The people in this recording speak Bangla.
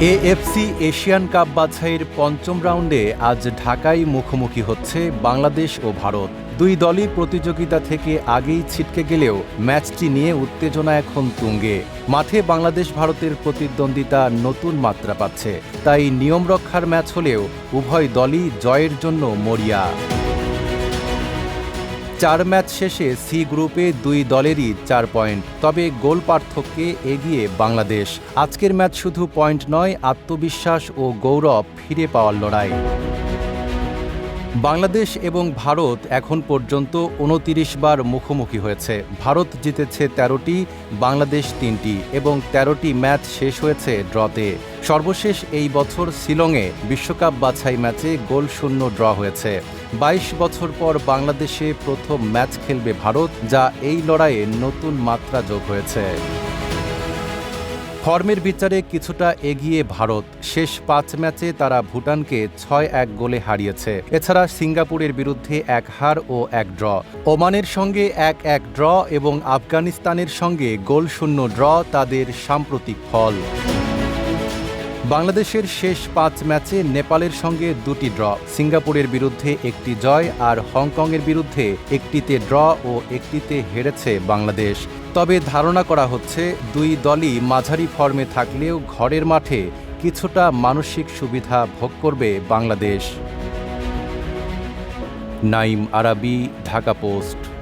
এএফসি এশিয়ান কাপ বাছাইয়ের পঞ্চম রাউন্ডে আজ ঢাকায় মুখোমুখি হচ্ছে বাংলাদেশ ও ভারত। দুই দলই প্রতিযোগিতা থেকে আগেই ছিটকে গেলেও ম্যাচটি নিয়ে উত্তেজনা এখন তুঙ্গে। মাঠে বাংলাদেশ ভারতের প্রতিদ্বন্দ্বিতা নতুন মাত্রা পাচ্ছে। তাই নিয়ম রক্ষার ম্যাচ হলেও উভয় দলই জয়ের জন্য মরিয়া। চার ম্যাচ শেষে সি গ্রুপে দুই দলেরই চার পয়েন্ট। তবে গোল পার্থক্যে এগিয়ে বাংলাদেশ। আজকের ম্যাচ শুধু পয়েন্ট নয়, আত্মবিশ্বাস ও গৌরব ফিরে পাওয়ার লড়াই। বাংলাদেশ এবং ভারত এখন পর্যন্ত উনতিরিশ বার মুখোমুখি হয়েছে। ভারত জিতেছে তেরোটি, বাংলাদেশ তিনটি এবং তেরোটি ম্যাচ শেষ হয়েছে ড্রতে। সর্বশেষ এই বছর শিলংয়ে বিশ্বকাপ বাছাই ম্যাচে গোল শূন্য ড্র হয়েছে। বাইশ বছর পর বাংলাদেশে প্রথম ম্যাচ খেলবে ভারত, যা এই লড়াইয়ে নতুন মাত্রা যোগ হয়েছে। ফর্মের বিচারে কিছুটা এগিয়ে ভারত। শেষ পাঁচ ম্যাচে তারা ভুটানকে ছয় এক গোলে হারিয়েছে। এছাড়া সিঙ্গাপুরের বিরুদ্ধে এক হার ও এক ড্র। ওমানের সঙ্গে এক এক ড্র এবং আফগানিস্তানের সঙ্গে গোল শূন্য ড্র তাদের সাম্প্রতিক ফল। বাংলাদেশের শেষ পাঁচ ম্যাচে নেপালের সঙ্গে দুটি ড্র। সিঙ্গাপুরের বিরুদ্ধে একটি জয় আর হংকংয়ের বিরুদ্ধে একটিতে ড্র ও একটিতে হেরেছে বাংলাদেশ। তবে ধারণা করা হচ্ছে দুই দলই মাঝারি ফর্মে থাকলেও ঘরের মাঠে কিছুটা মানসিক সুবিধা ভোগ করবে বাংলাদেশ। নাইম আরাবি, ঢাকা পোস্ট।